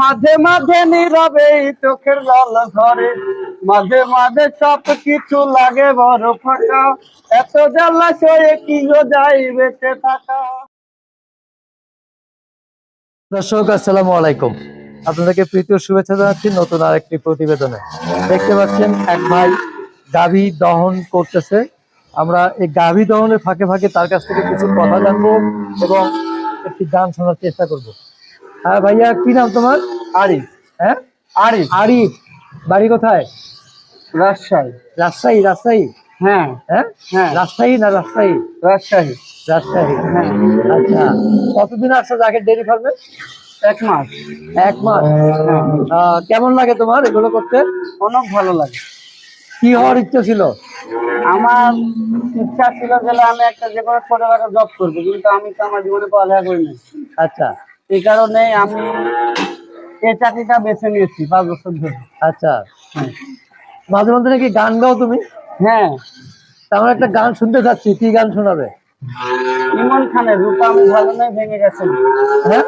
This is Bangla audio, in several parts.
মাঝে মাঝে নীরবে চোখের জল ধরে। মাঝে মাঝে সব কিছু লাগে বড় ফাঁকা। এত জলাশয়ে কি যাই বেঁচে থাকা? দর্শক, আসসালামু আলাইকুম। আপনাদেরকে প্রীতীয় শুভেচ্ছা জানাচ্ছি নতুন আরেকটি প্রতিবেদনে। দেখতে পাচ্ছেন এক ভাই গাভী দহন করতেছে। আমরা এই গাভী দহনের ফাঁকে ফাঁকে তার কাছ থেকে কিছু কথা জানব এবং একটি গান শোনার চেষ্টা করব। হ্যাঁ ভাইয়া কি নাম তোমার? আরিফ। হ্যাঁ? আরিফ। আরিফ বাড়ি কোথায়? রাজশাহী। রাজশাহী রাজশাহী? হ্যাঁ। হ্যাঁ? হ্যাঁ। রাজশাহী না রাজশাহী? রাজশাহী। রাজশাহী হ্যাঁ। আচ্ছা কতদিন আসছো জাকের ডেরি ফার্মে এক মাস। এক মাস। হ্যাঁ। কেমন লাগে তোমার এগুলো করতে? অনেক ভালো লাগে। কি হওয়ার ইচ্ছা ছিল? আমার ইচ্ছা ছিল যে আমি একটা যে কোনো ছোটখাটো জব করব কিন্তু আমি তো আমার জীবনে পড়ালেখা করি না আচ্ছা। এই কারণে আমি এই চাকরিটা বেছে নিয়েছি পাঁচ বছর ধরে। আচ্ছা। হ্যাঁ। মাঝে মধ্যে নাকি গান গাও তুমি? হ্যাঁ। তেমন একটা গান শুনতে চাচ্ছি কি গান শোনাবে? ইমন খানের রূপা আমি ভালো নয় ভেঙে গেছে। হ্যাঁ?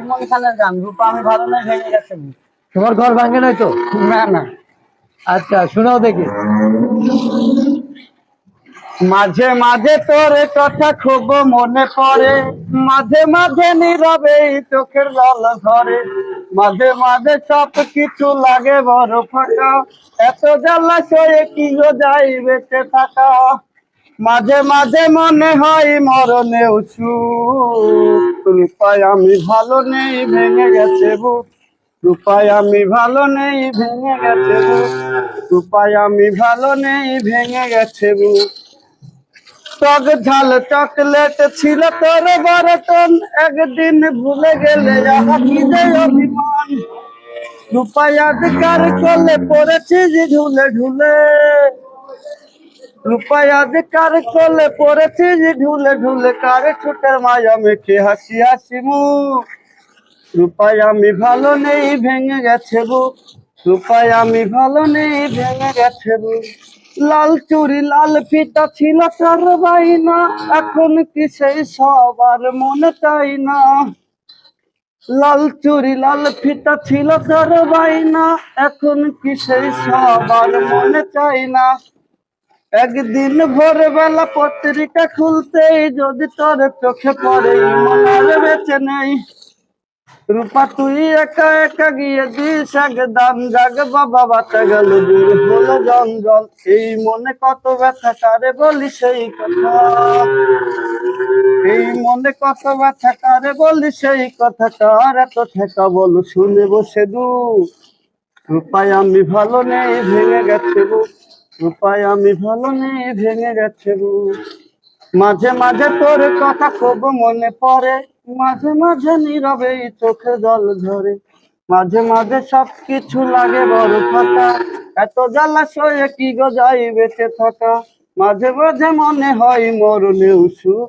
ইমন খানের গান রূপা আমি ভালো নয় ভেঙে গেছে। তোমার ঘর ভাঙে নাই তো? না না। আচ্ছা শোনাও দেখি। মাঝে মাঝে তোর কথা খুব মনে পড়ে। মাঝে মাঝে নীরবে চোখের জল ধরে। মাঝে মাঝে সব কিছু লাগে বড় ফাঁকা। এত জলাশয়ে কি গো যাই বেঁচে থাকা? মাঝে মাঝে মনে হয় মরণে সুখ। রূপায় আমি ভালো নেই, ভেঙে গেছে বুক। রূপায় আমি ভালো নেই, ভেঙে গেছে বুক। রূপায় আমি ভালো নেই, ভেঙে গেছে বুক। টক ঝাল চকলেট ছিল তোর বরতন। একদিন ভুলে গেলে অভিমান। রূপায়াধিকার করলে পড়েছি ঝুলে ঝুলে। রূপায়াধিকার করলে পড়েছি ঝুলে ঝুলে। কারে ছুটের মায়া মেখে হাসি হাসি মুখ। রূপায় আমি ভালো নেই, ভেঙে গেছে বুক। রূপায় আমি ভালো নেই, ভেঙে গেছে বুক। লাল চুরি, লাল ফিতা ছিল তার বাইনা এখন কি সেই সবার মনে চাই না? লাল চুরি, লাল ফিতা ছিল তার বাইনা এখন কি সেই সবার মনে চাই না? একদিন ভোরবেলা পত্রিকা খুলতেই যদি তোর চোখে পড়ে মনে বেঁচে নেই। রূপা, তুই একা একা গিয়ে দিস একদম। জাগ বাবা বাতা গেল দূর হলো জঞ্জল। এই মনে কত ব্যথা, কারে বলি সেই কথা? এই মনে কত ব্যথা, কারে বলি সেই কথা? কার এত ঠেকা বলো, শুনে বসে দু। রূপায়, আমি ভালো নেই, ভেঙে গেছে রূপায়, আমি ভালো নেই, ভেঙে গেছে বুক মাঝে মাঝে তোর কথা খুব মনে পড়ে মাঝে মাঝে নীরবে চোখে জল ধরে মাঝে মাঝে সব কিছু লাগে বড় ফাঁকা এত জলাশয়ে কি গো যাই বেঁচে থাকা? মাঝে মাঝে মনে হয় মরণে উসুক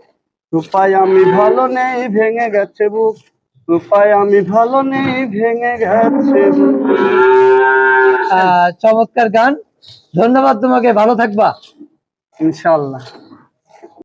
রূপায় আমি ভালো নেই ভেঙে গেছে বুক। রূপায় আমি ভালো নেই ভেঙে গেছে বুক। চমৎকার গান। ধন্যবাদ তোমাকে ভালো থাকবা। ইনশাল্লাহ